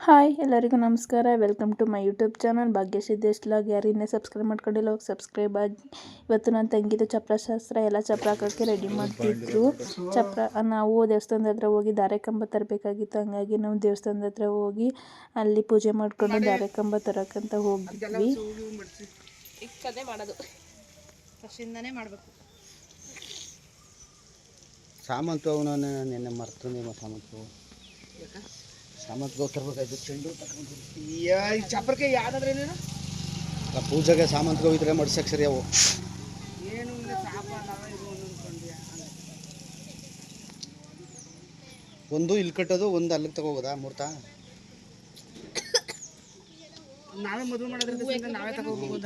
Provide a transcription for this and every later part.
Hi ಎಲ್ಲರಿಗೂ ನಮಸ್ಕಾರ. Welcome to my YouTube channel Bhagya log ಯಾರು ಇನ್ನೇ ಸಬ್ಸ್ಕ್ರೈಬ್ ಮಾಡ್ಕೊಂಡಿಲ್ಲ ಹೋಗಿ ಸಬ್ಸ್ಕ್ರೈಬ್ ಆಗಿ. ಇವತ್ತು ನನ್ನ ತಂಗಿದು ಚಪ್ರ ಶಾಸ್ತ್ರ ಎಲ್ಲ ಚಪ್ರ ಹಾಕೋಕ್ಕೆ ರೆಡಿ ಮಾಡ್ತಿದ್ರು. ಚಪ್ರ ನಾವು ದೇವಸ್ಥಾನದ ಹತ್ರ ಹೋಗಿ ದಾರೆ ಕಂಬ ತರಬೇಕಾಗಿತ್ತು. ಹಂಗಾಗಿ ನಾವು ದೇವಸ್ಥಾನದ ಹತ್ರ ಹೋಗಿ ಅಲ್ಲಿ ಪೂಜೆ ಮಾಡ್ಕೊಂಡು ದಾರೆ ಕಂಬ ತರೋಕ್ಕಂತ ಹೋಗಿದ್ವಿ ಮಾಡೋದು. ಮಾಡಬೇಕು. ಸಾಮಂತು ಅವನ ನೆನ್ನೆ ಮರ್ತು ನಿಮ್ಮ ಸಾಮಂತು ಚೆಂಡು ಈ ಚಪ್ಪರ್ಕೆ ಯಾವ್ದಾದ್ರೆ ನೀನು ಪೂಜೆಗೆ ಸಾಮಂತು ಹೋಗಿದ್ರೆ ಮಡ್ಸಕ್ಕೆ ಸರಿ ಅವು. ಏನು ಒಂದು ಇಲ್ಲಿ ಕಟ್ಟೋದು ಒಂದು ಅಲ್ಲಿಗೆ ತಗೋಬೋದಾ ಮೂರ್ತ ನಾವೇ ಮದುವೆ ಮಾಡೋದ್ರಿಂದ ನಾವೇ ತಗೋಬೋದ.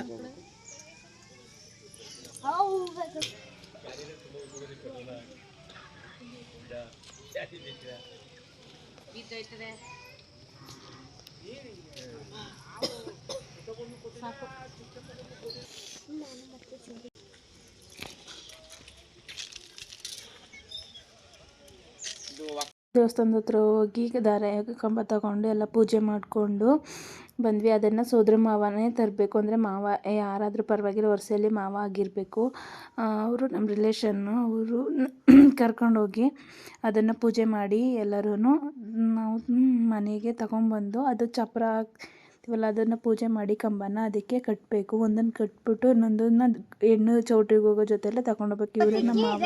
ದೇವಸ್ಥಾನದ ಹತ್ರ ಹೋಗಿ ದಾರ ಕಂಬ ತಗೊಂಡು ಎಲ್ಲ ಪೂಜೆ ಮಾಡಿಕೊಂಡು ಬಂದ್ವಿ, ಅದನ್ನು ಸೋದರ ಮಾವನೇ ತರಬೇಕು. ಅಂದರೆ ಮಾವ ಯಾರಾದರೂ ಪರವಾಗಿಲ್ಲ, ವರ್ಷದಲ್ಲಿ ಮಾವ ಆಗಿರಬೇಕು. ಅವರು ನಮ್ಮ ರಿಲೇಷನ್ನು ಅವರು ಕರ್ಕೊಂಡೋಗಿ ಅದನ್ನು ಪೂಜೆ ಮಾಡಿ ಎಲ್ಲರೂ ನಾವು ಮನೆಗೆ ತಗೊಂಬಂದು ಅದು ಚಪ್ರ ಹಾಕ್ತೀವಲ್ಲ ಅದನ್ನು ಪೂಜೆ ಮಾಡಿ ಕಂಬನ ಅದಕ್ಕೆ ಕಟ್ಟಬೇಕು ಒಂದನ್ನು ಕಟ್ಬಿಟ್ಟು ಇನ್ನೊಂದನ್ನ ಹೆಣ್ಣು ಚೌಟ್ರಿಗೆ ಹೋಗೋ ಜೊತೆಯಲ್ಲೇ ತಗೊಂಡೋಗ್ಬೇಕು. ಇವರೇ ನಮ್ಮ ಮಾವ.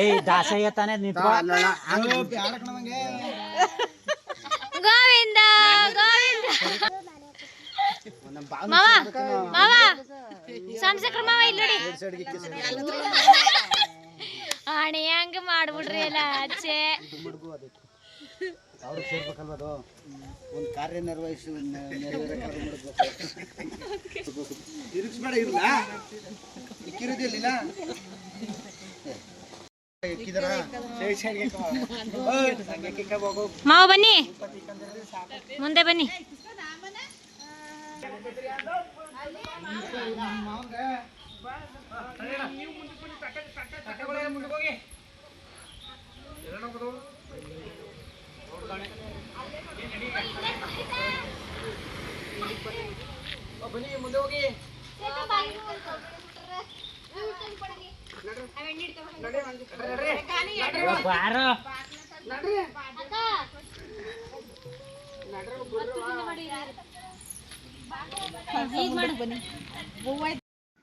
ಏಯ್ ದಾಸಯ್ಯ ತಾನೇ ನಿಂತ್ಕೊ. ಗೋವಿಂದ ಗೋವಿಂದ. ಮಾವ ಮಾವ. ಸೋಮಶೇಖರ ಮಾವ ಇಲ್ಲಿ ನೋಡಿ. ಅಣೆ ಹಂಗ ಮಾಡ್ಬಿಡ್ರಿ ಅಲ್ಲ ಆಚೆ. ಅವ್ರಿಗೆ ಸೇರ್ಬೇಕಲ್ವ ಅದು? ಒಂದು ಕಾರ್ಯ ನಿರ್ವಹಿಸಿ ತಿರುಗಿಸ್ಬೇಡ ಇರಲ್ಲ ಇಕ್ಕಿರೋದಿಲ್ಲ ಮಾವ ಬನ್ನಿ. ಮುಂದೆ ಬನ್ನಿ.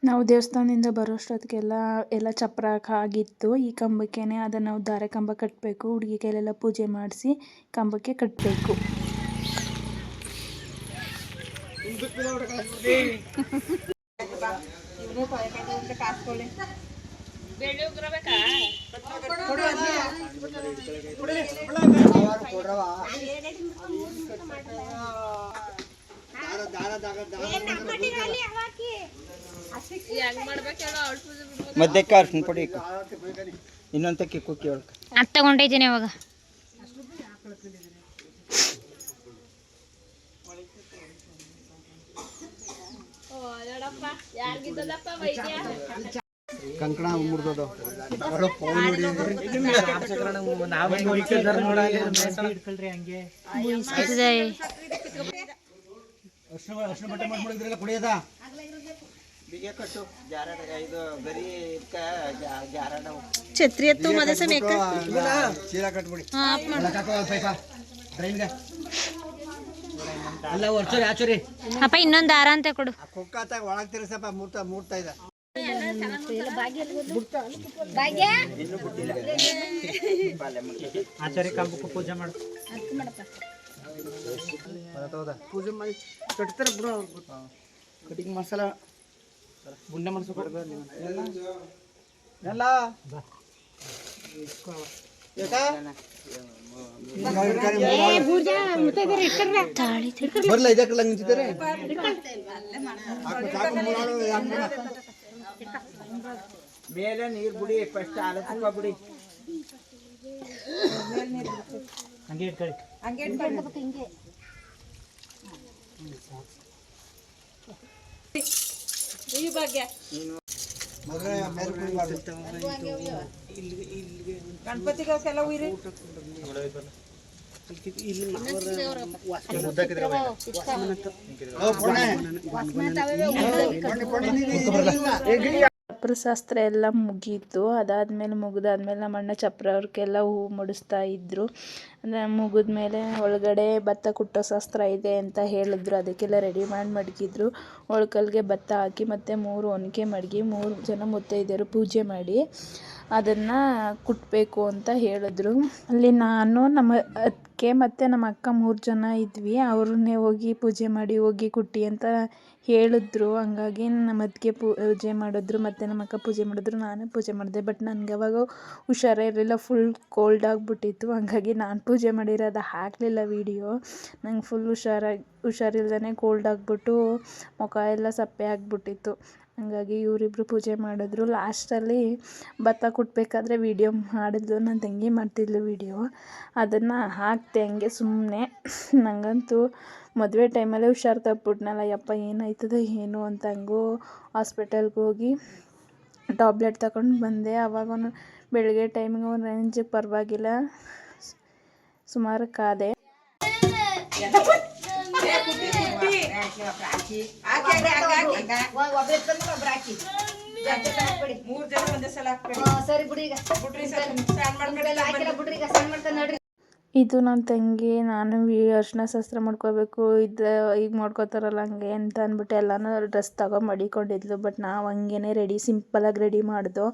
ನಾವು ದೇವಸ್ಥಾನದಿಂದ ಬರೋಷ್ಟೊತ್ತಿಗೆಲ್ಲ ಎಲ್ಲ ಚಪ್ರ ಆಗಿತ್ತು. ಈ ಕಂಬಕ್ಕೇನೆ ಅದನ್ನ ನಾವು ದಾರೆ ಕಂಬ ಕಟ್ಟಬೇಕು ಹುಡುಗಿ ಕೈಲೆಲ್ಲ ಪೂಜೆ ಮಾಡಿಸಿ ಕಂಬಕ್ಕೆ ಕಟ್ಟಬೇಕು ಮಧ್ಯಕ್ಕೆ ಅರ್ಶಿನ ಪುಡಿ ಇನ್ನೊಂದು ಕುಕ್ಕಿ ಒಳಗೆ ಅದು ತಗೊಂಡೈತೀನಿ ಅವಾಗ ಕಂಕಣ ಮುರಿದೋದು? ಛತ್ರಿ ಎತ್ತು ಮದ ಸಮಯಕ್ಕ ಚೀಲ ಕಟ್ಬಿಡಿ. ಅಲ್ಲ ವರ್ಷ ಆಚುರಿ. ಅಪ್ಪ ಇನ್ನೊಂದು ದಾರ ಅಂತ ಕೊಡು. ಕುಕ್ಕಾತಾಗ ಒಳಗೆ ತಿರ್ಸಪ್ಪ ಮೂರ್ತ ಮೂರ್ತ ಇದೆ ಆಚಾರ್ಯ ಕಂಬಕ್ಕೂ ಪೂಜೆ ಮಾಡು. ಪೂಜೆ ಮಾಡಿ ಕಟ್ತಾರೆ ಬಿಡು ಕಟಿಂಗ್ ಮಸಾಲ ಗುಂಡೆ ಮನಸ್ಸು ಎಲ್ಲ? ಬರ್ಲ ಇದಕ್ಕೆ ನಿಂತಿದ್ದಾರೆ? ಮೇಲೆ ನೀರು ಬಿಡಿ ಫಸ್ಟ್ ತುಪ್ಪ ಬಿಡಿ ಹಂಗೆ ಇಟ್ಕೊಳ್ಳಿ. ಮೊದಲೇ ಮೇಲೆ ಕುಡಿಬಾರ್ದು ಓ, ಪುಣೆ. ಚಪ್ರ ಶಾಸ್ತ್ರ ಎಲ್ಲ ಮುಗೀತು. ಅದಾದ್ಮೇಲೆ ಮುಗಿದಾದ್ಮೇಲೆ ನಮ್ಮ ಅಣ್ಣ ಚಪ್ರ ಅವ್ರಿಗೆಲ್ಲ ಹೂವು ಮುಡಿಸ್ತಾ ಇದ್ದರು ಅಂದರೆ ಮುಗಿದ್ಮೇಲೆ ಒಳಗಡೆ ಭತ್ತ ಕುಟ್ಟೋ ಶಾಸ್ತ್ರ ಇದೆ ಅಂತ ಹೇಳಿದ್ರು. ಅದಕ್ಕೆಲ್ಲ ರೆಡಿ ಮಾಡಿ ಮಡಗಿದ್ರು. ಒಳ್ಕಲ್ಗೆ ಭತ್ತ ಹಾಕಿ ಮತ್ತು ಮೂರು ಒನಕೆ ಮಡಗಿ ಮೂರು ಜನ ಮುತ್ತೈದೆಯರು ಪೂಜೆ ಮಾಡಿ. ಅದನ್ನು ಕುಟ್ಟಬೇಕು ಅಂತ ಹೇಳಿದ್ರು. ಅಲ್ಲಿ ನಾನು ನಮ್ಮ ಅತ್ತಿಗೆ ಮತ್ತು ನಮ್ಮ ಅಕ್ಕ ಮೂರು ಜನ ಇದ್ವಿ. ಅವ್ರನ್ನೇ ಹೋಗಿ ಪೂಜೆ ಮಾಡಿ ಹೋಗಿ ಕುಟ್ಟಿ ಅಂತ ಹೇಳಿದ್ರು. ಹಂಗಾಗಿ ನಮ್ಮ ಅತ್ತಿಗೆ ಪೂಜೆ ಮಾಡಿದ್ರು, ಮತ್ತು ನಮ್ಮ ಅಕ್ಕ ಪೂಜೆ ಮಾಡಿದ್ರು, ನಾನು ಪೂಜೆ ಮಾಡಿದೆ. ಬಟ್ ನನಗೆ ಅವಾಗ ಹುಷಾರೇ ಇರಲಿಲ್ಲ ಫುಲ್ ಕೋಲ್ಡ್ ಆಗಿಬಿಟ್ಟಿತ್ತು. ಹಂಗಾಗಿ ನಾನು ಪೂಜೆ ಮಾಡಿರೋದು ಹಾಕಲಿಲ್ಲ ವೀಡಿಯೋ ನಂಗೆ ಫುಲ್ ಹುಷಾರಾಗಿ ಹುಷಾರಿಲ್ದೇ ಕೋಲ್ಡ್ ಆಗಿಬಿಟ್ಟು ಮುಖ ಎಲ್ಲ ಸಪ್ಪೆ ಆಗಿಬಿಟ್ಟಿತ್ತು. ಹಂಗಾಗಿ ಇವರಿಬ್ರು ಪೂಜೆ ಮಾಡಿದ್ರು. ಲಾಸ್ಟಲ್ಲಿ ಭತ್ತ ಕುಟ್ಟಬೇಕಾದ್ರೆ ವೀಡಿಯೋ ಮಾಡಿದ್ಲು ನನ್ನ ತಂಗಿ ಮಾಡ್ತಿದ್ಲು ವೀಡಿಯೋ. ಅದನ್ನು ಹಾಕ್ತೆ ಹಂಗೆ ಸುಮ್ಮನೆ ನನಗಂತೂ ಮದುವೆ ಟೈಮಲ್ಲೇ ಹುಷಾರು ತಪ್ಪಿಬಿಟ್ನಲ್ಲ ಯಪ್ಪ, ಏನಾಯ್ತದೋ? ಏನು? ಅಂತ ಹಂಗೂ ಹಾಸ್ಪಿಟಲ್ಗೆ ಹೋಗಿ ಟಾಬ್ಲೆಟ್ ತಗೊಂಡು ಬಂದೆ. ಅವಾಗ ಬೆಳಗ್ಗೆ ಟೈಮಿಗೆ ಒಂದು ರೇಂಜಿಗೆ ಪರವಾಗಿಲ್ಲ. ಸುಮಾರು ಕಾದೆ ಮೂರ್ ಜನ ಒಂದೇ ಸಲ ಸರಿ ಬಿಡಿ ಈಗ. ಬಿಡ್ರಿ ಸರ್ ಬಿಡ್ರಿ ಈಗ ಸಣ್ಣ ಮಾಡ್ತಾನೆ ನೋಡ್ರಿ. ಇದು ನನ್ನ ತಂಗಿ, ನಾನು ಅರ್ಶಿನ ಶಾಸ್ತ್ರ ಮಾಡ್ಕೋಬೇಕು, ಇದು ಈಗ ಮಾಡ್ಕೋತಾರಲ್ಲ ಹಂಗೆ ಅಂತ ಅಂದ್ಬಿಟ್ಟು ಎಲ್ಲನೂ ಡ್ರೆಸ್ ತಗೊಂಡು ಮಡಿಕೊಂಡಿದ್ಲು. ಬಟ್ ನಾವು ಹಂಗೇನೆ ರೆಡಿ ಸಿಂಪಲಾಗಿ ರೆಡಿ ಮಾಡಿದೋ,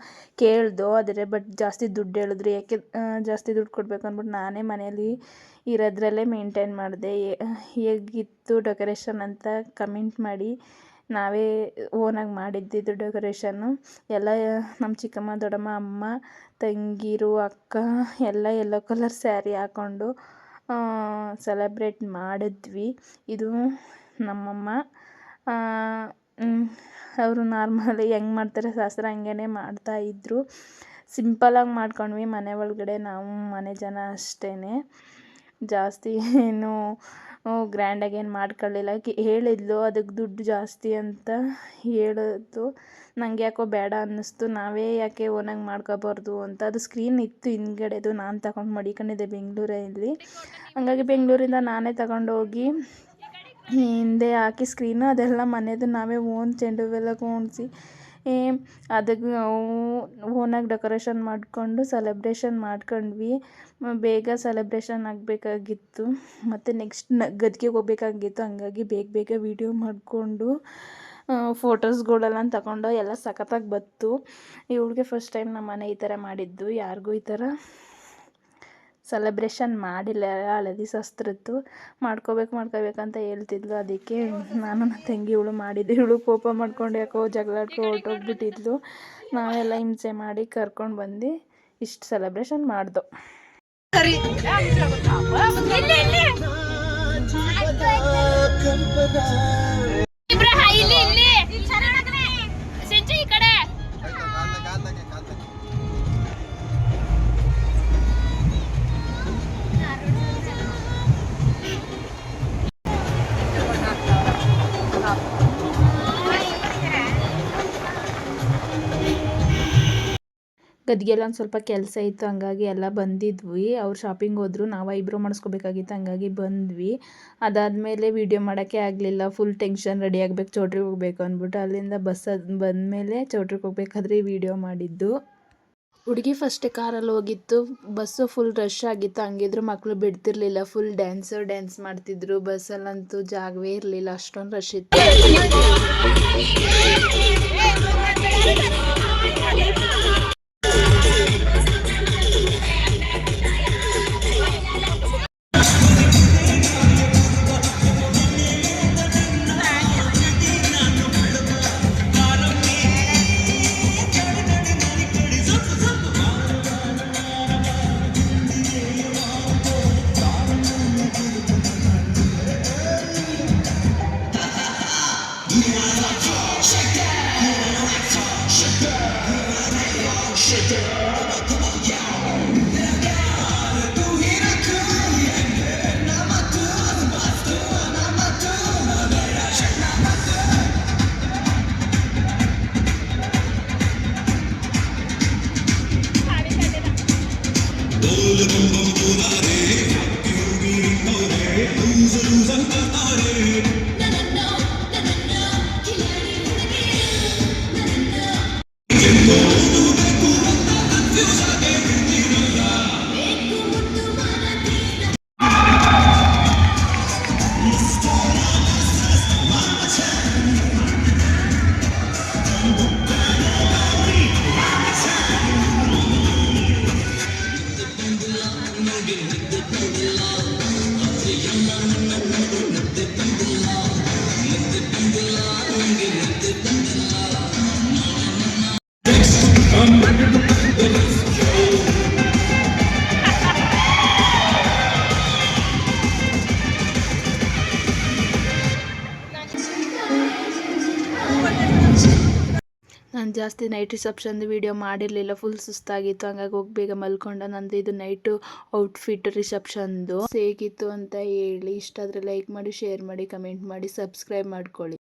ಕೇಳ್ದು ಆದರೆ ಬಟ್ ಜಾಸ್ತಿ ದುಡ್ಡು ಹೇಳಿದ್ರು, ಯಾಕೆ ಜಾಸ್ತಿ ದುಡ್ಡು ಕೊಡ್ಬೇಕು? ಅಂದ್ಬಿಟ್ಟು ನಾನೇ ಮನೇಲಿ ಇರೋದ್ರಲ್ಲೇ ಮೇಂಟೈನ್ ಮಾಡಿದೆ. ಹೇಗಿತ್ತು ಡೆಕೋರೇಷನ್ ಅಂತ ಕಮೆಂಟ್ ಮಾಡಿ ನಾವೇ ಓನಾಗಿ ಮಾಡಿದ್ದಿದ್ದು ಡೆಕೋರೇಷನ್ನು ಎಲ್ಲ ನಮ್ಮ ಚಿಕ್ಕಮ್ಮ, ದೊಡ್ಡಮ್ಮ, ಅಮ್ಮ, ತಂಗೀರು, ಅಕ್ಕ, ಎಲ್ಲ ಎಲ್ಲೋ ಕಲರ್ ಸ್ಯಾರಿ ಹಾಕ್ಕೊಂಡು ಸೆಲೆಬ್ರೇಟ್ ಮಾಡಿದ್ವಿ. ಇದು ನಮ್ಮಮ್ಮ. ಅವರು ನಾರ್ಮಲಿ ಹೆಂಗೆ ಮಾಡ್ತಾರೆ ಶಾಸ್ತ್ರ ಹಂಗೇ ಮಾಡ್ತಾಯಿದ್ರು ಸಿಂಪಲಾಗಿ ಮಾಡ್ಕೊಂಡ್ವಿ ಮನೆ ಒಳಗಡೆ. ನಾವು ಮನೆ ಜನ ಅಷ್ಟೇ ಜಾಸ್ತಿ ಏನು ಗ್ರ್ಯಾಂಡಾಗಿ ಏನು ಮಾಡ್ಕೊಳ್ಳಿಲ್ಲ ಆಕೆ ಹೇಳಿದ್ಲು ಅದಕ್ಕೆ ದುಡ್ಡು ಜಾಸ್ತಿ ಅಂತ ಹೇಳಿದ್ದು ನನಗೆ ಯಾಕೋ ಬೇಡ ಅನ್ನಿಸ್ತು. ನಾವೇ ಯಾಕೆ ಓನಾಗಿ ಮಾಡ್ಕೋಬಾರ್ದು ಅಂತ. ಅದು ಸ್ಕ್ರೀನ್ ಇತ್ತು ಹಿಂದ್ಗಡೆದು, ನಾನು ತಗೊಂಡು ಮಡಿಕೊಂಡಿದ್ದೆ ಬೆಂಗಳೂರಲ್ಲಿ. ಹಂಗಾಗಿ ಬೆಂಗಳೂರಿಂದ ನಾನೇ ತಗೊಂಡೋಗಿ ಹಿಂದೆ ಹಾಕಿ ಸ್ಕ್ರೀನು ಅದೆಲ್ಲ ಮನೆಯದು ನಾವೇ ಓನ್ ಚೆಂಡು ಹೂವೆಲ್ಲ ಕೂಣಿಸಿ ಅದಕ್ಕೆ ಓನಾಗಿ ಡೆಕೋರೇಷನ್ ಮಾಡಿಕೊಂಡು ಸೆಲೆಬ್ರೇಷನ್ ಮಾಡ್ಕೊಂಡ್ವಿ. ಬೇಗ ಸೆಲೆಬ್ರೇಷನ್ ಆಗಬೇಕಾಗಿತ್ತು. ಮತ್ತು ನೆಕ್ಸ್ಟ್ನ, ಗದ್ಗೆಗೆ ಹೋಗ್ಬೇಕಾಗಿತ್ತು. ಹಂಗಾಗಿ ಬೇಗ ಬೇಗ ವೀಡಿಯೋ ಮಾಡಿಕೊಂಡು ಫೋಟೋಸ್ಗಳೆಲ್ಲ ತಗೊಂಡು ಎಲ್ಲ ಸಖತ್ತಾಗಿ ಬಂತು ಇವಳಿಗೆ ಫಸ್ಟ್ ಟೈಮ್ ನಮ್ಮ ಮನೆ ಈ ಥರ ಮಾಡಿದ್ದು. ಯಾರಿಗೂ ಈ ಥರ ಸೆಲೆಬ್ರೇಷನ್ ಮಾಡಿಲ್ಲ ಹಳದಿ ಶಾಸ್ತ್ರದ್ದು. ಮಾಡ್ಕೋಬೇಕು ಮಾಡ್ಕೋಬೇಕಂತ ಹೇಳ್ತಿದ್ಲು. ಅದಕ್ಕೆ ನಾನು ನನ್ನ ತಂಗಿ ಇವಳು ಮಾಡಿದ್ದೆ. ಇವಳು ಕೋಪ ಮಾಡ್ಕೊಂಡು ಯಾಕೋ ಜಗಳಾಡ್ಕೊ ಹೊರಟೋಗ್ಬಿಟ್ಟಿದ್ಲು. ಹೊರ್ಟೋಗ್ಬಿಟ್ಟಿದ್ಲು ನಾವೆಲ್ಲ ಹಿಂಸೆ ಮಾಡಿ ಕರ್ಕೊಂಡು ಬಂದು ಇಷ್ಟು ಸೆಲೆಬ್ರೇಷನ್ ಮಾಡ್ದು. ಈ ಗದ್ಗೆಲ್ಲ ಒಂದು ಸ್ವಲ್ಪ ಕೆಲಸ ಇತ್ತು ಹಂಗಾಗಿ ಎಲ್ಲ ಬಂದಿದ್ವಿ ಅವ್ರು ಶಾಪಿಂಗ್ ಹೋದ್ರು ನಾವು ಐಬ್ರೋ ಮಾಡಿಸ್ಕೋಬೇಕಾಗಿತ್ತು ಹಂಗಾಗಿ ಬಂದ್ವಿ ಅದಾದಮೇಲೆ ವೀಡಿಯೋ ಮಾಡೋಕ್ಕೆ ಆಗಲಿಲ್ಲ ಫುಲ್ ಟೆನ್ಷನ್ ರೆಡಿ ಆಗ್ಬೇಕು ಚೌಟ್ರಿಗೆ ಹೋಗ್ಬೇಕು ಅಂದ್ಬಿಟ್ಟು ಅಲ್ಲಿಂದ ಬಸ್ ಬಂದಮೇಲೆ ಚೌಟ್ರಿಗೆ ಹೋಗ್ಬೇಕಾದ್ರೆ ವೀಡಿಯೋ ಮಾಡಿದ್ದು ಹುಡುಗಿ ಫಸ್ಟೇ ಕಾರಲ್ಲಿ ಹೋಗಿತ್ತು ಬಸ್ಸು ಫುಲ್ ರಶ್ ಆಗಿತ್ತು ಹಂಗಿದ್ರು ಮಕ್ಕಳು ಬಿಡ್ತಿರ್ಲಿಲ್ಲ ಫುಲ್ ಡ್ಯಾನ್ಸು ಡ್ಯಾನ್ಸ್ ಮಾಡ್ತಿದ್ರು ಬಸ್ಸಲ್ಲಂತೂ ಜಾಗವೇ ಇರಲಿಲ್ಲ ಅಷ್ಟೊಂದು ರಶ್ ಇತ್ತು ನಾನು ಜಾಸ್ತಿ ನೈಟ್ ರಿಸೆಪ್ಷನ್ದು ವೀಡಿಯೋ ಮಾಡಿರಲಿಲ್ಲ ಫುಲ್ ಸುಸ್ತಾಗಿತ್ತು. ಹಂಗಾಗಿ ಹೋಗಿ ಬೇಗ ಮಲ್ಕೊಂಡೆ. ನಂದು ಇದು ನೈಟು ಔಟ್ಫಿಟ್ ರಿಸೆಪ್ಷನ್ದು ಹೇಗಿತ್ತು ಅಂತ ಹೇಳಿ ಇಷ್ಟ ಆದರೆ ಲೈಕ್ ಮಾಡಿ ಶೇರ್ ಮಾಡಿ ಕಮೆಂಟ್ ಮಾಡಿ ಸಬ್ಸ್ಕ್ರೈಬ್ ಮಾಡ್ಕೊಳ್ಳಿ.